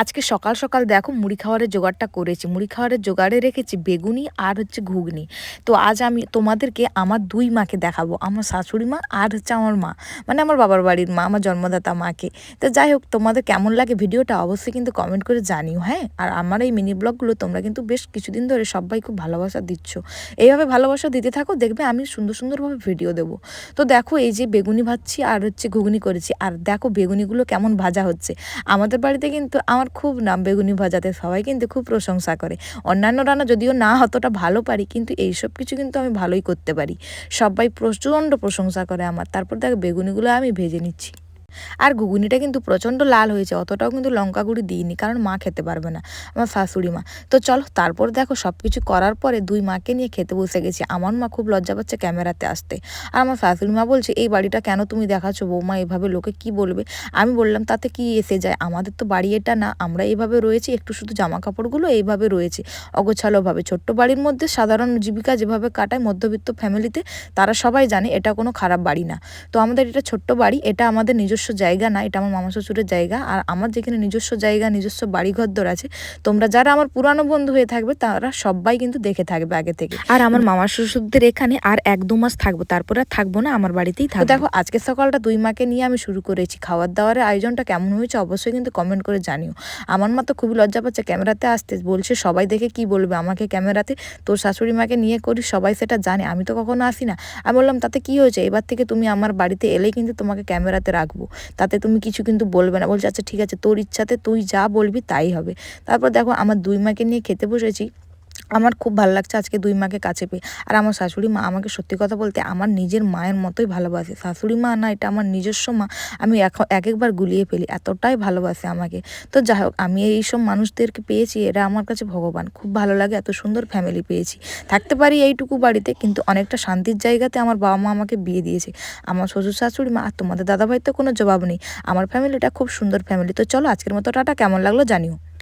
আজকে সকাল সকাল দেখো মুড়ি খাওয়ারের জোগাড়টা করেছি। মুড়ি খাওয়ারের জোগাড়ে রেখেছি বেগুনি আর হচ্ছে ঘুগনি। তো আজ আমি তোমাদেরকে আমার দুই মাকে দেখাবো, আমার শাশুড়ি মা আর হচ্ছে আমার মা মানে আমার বাবার বাড়ির মা, আমার জন্মদাতা মাকে। তো যাই হোক, তোমাদের কেমন লাগে ভিডিওটা অবশ্যই কিন্তু কমেন্ট করে জানিও হ্যাঁ? আর আমার এই মিনি ব্লগগুলো তোমরা কিন্তু বেশ কিছুদিন ধরে সবাই খুব ভালোবাসা দিচ্ছ। এইভাবে ভালোবাসা দিতে থাকো, দেখবে আমি সুন্দর সুন্দরভাবে ভিডিও দেবো। তো দেখো এই যে বেগুনি ভাজছি আর হচ্ছে ঘুগনি করেছি। আর দেখো বেগুনিগুলো কেমন ভাজা হচ্ছে। আমাদের বাড়িতে কিন্তু আমার খুব নাম বেগুনি ভাজাতে সবাই কিন্তু খুব প্রশংসা করে। অন্যান্য রান্না যদিও না অতটা ভালো পারি, কিন্তু এই সব কিছু কিন্তু আমি ভালোই করতে পারি। সবাই প্রচণ্ড প্রশংসা করে আমার। তারপর দেখ বেগুনিগুলো আমি ভেজে নিচ্ছি। আর ঘুগুনিটা কিন্তু প্রচণ্ড লাল হয়েছে, অতটাও কিন্তু লঙ্কা গুঁড়ি দিইনি, কারণ মা খেতে পারবে না, আমার শাশুড়ি মা। তো চলো, তারপর দেখো সব কিছু করার পরে দুই মাকে নিয়ে খেতে বসে গেছি। আমার মা খুব লজ্জা পাচ্ছে ক্যামেরাতে আসতে। আর আমার শাশুড়ি মা বলছে, এই বাড়িটা কেন তুমি দেখাচ্ছ? বৌমা এভাবে লোকে কি বলবে? আমি বললাম, তাতে কি এসে যায়? আমাদের তো বাড়ি এটা না, আমরা এইভাবে রয়েছি, একটু শুধু জামা কাপড়গুলো এইভাবে রয়েছে। অগোছালোভাবে ছোট্ট বাড়ির মধ্যে সাধারণ জীবিকা যেভাবে কাটায় মধ্যবিত্ত ফ্যামিলিতে তারা সবাই জানে এটা কোনো খারাপ বাড়ি না। তো আমাদের এটা ছোট্ট বাড়ি, এটা আমাদের নিজস্ব জায়গা না এটা আমার মামা শ্বশুরের জায়গা। আর আমার যেখানে নিজস্ব জায়গা নিজস্ব বাড়িঘর দর আছে তোমরা যারা আমার পুরানো বন্ধু হয়ে থাকবে তারা সবাই কিন্তু দেখে থাকবে আগে থেকে। আর আমার মামা শ্বশুরদের এখানে আর এক দু মাস থাকব তারপরে আর থাকব না আমার বাড়িতেই থাকব। দেখো আজকে সকালটা দুই মাকে নিয়ে আমি শুরু করেছি। খাওয়ার দাওয়ারের আয়োজনটা কেমন হয়েছে অবশ্যই কিন্তু কমেন্ট করে জানিও। আমার মা তো খুবই লজ্জা পাচ্ছে ক্যামেরাতে আসতে। বলছে সবাই দেখে কি বলবে আমাকে ক্যামেরাতে? তোর শাশুড়ি মাকে নিয়ে করি সবাই সেটা জানে। আমি তো কখনো আসি না। আমি বললাম তাতে কি হয়েছে? এবার থেকে তুমি আমার বাড়িতে এলেই কিন্তু তোমাকে ক্যামেরাতে রাখব। তাতে তুমি কিছু কিন্তু বলবে না। বলছে আচ্ছা ঠিক আছে, তোর ইচ্ছাতে তুই যা বলবি তাই হবে। তারপর দেখো, আমার দুই মাকে নিয়ে খেতে বসেছি। আমার খুব ভালো লাগছে আজকে দুই মাকে কাছে পেয়ে। আর আমার শাশুড়ি মা আমাকে সত্যি কথা বলতে আমার নিজের মায়ের মতোই ভালোবাসে। শাশুড়ি মা না, এটা আমার নিজস্ব মা। আমি এখন এক একবার গুলিয়ে ফেলি, এতটাই ভালোবাসে আমাকে। তো যাই হোক, আমি এইসব মানুষদেরকে পেয়েছি, এরা আমার কাছে ভগবান। খুব ভালো লাগে, এত সুন্দর ফ্যামিলি পেয়েছি। থাকতে পারি এইটুকু বাড়িতে, কিন্তু অনেকটা শান্তির জায়গাতে আমার বাবা মা আমাকে বিয়ে দিয়েছে। আমার শ্বশুর শাশুড়ি মা আর তোমাদের দাদাভাই তো কোনো জবাব নেই। আমার ফ্যামিলিটা খুব সুন্দর ফ্যামিলি তো চলো, আজকের মতো টাটা। কেমন লাগল জানিও।